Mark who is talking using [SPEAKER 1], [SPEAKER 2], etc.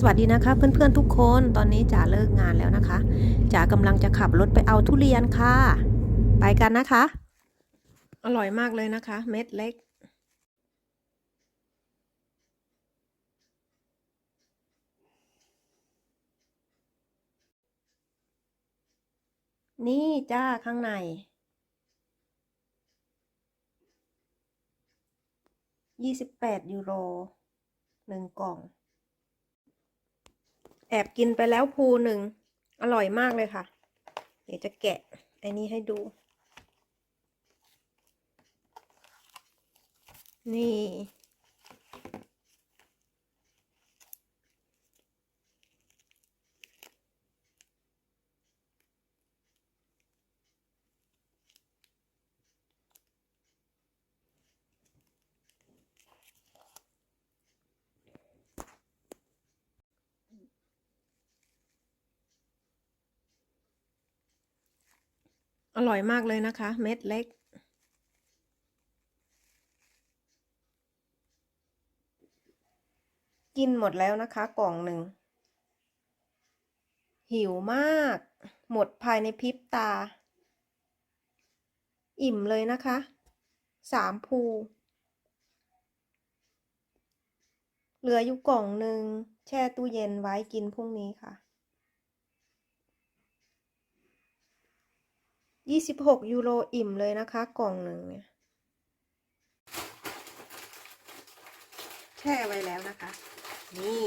[SPEAKER 1] สวัสดีนะคะเพื่อนๆทุกคนตอนนี้จ๋าเลิกงานแล้วนะคะจ๋ากำลังจะขับรถไปเอาทุเรียนค่ะ ไปกันนะคะ อร่อยมากเลยนะคะ เม็ดเล็ก นี่จ้าข้างในยี่สิบแปดยูโรหนึ่งกล่อง แอบกินไปแล้วภูหนึ่ง อร่อยมากเลยค่ะ เดี๋ยวจะแกะไอ้นี้ให้ดู นี่ อร่อยมากเลยนะคะ เม็ดเล็ก กินหมดแล้วนะคะ กล่องหนึ่ง หิวมาก หมดภายในพริบตา อิ่มเลยนะคะ สามภู เหลืออยู่กล่องหนึ่ง แช่ตู้เย็นไว้กินพรุ่งนี้ค่ะ ยี่สิบหกยูโรอิ่มเลยนะคะ กล่องหนึ่งเนี่ยแช่ไว้แล้วนะคะ นี่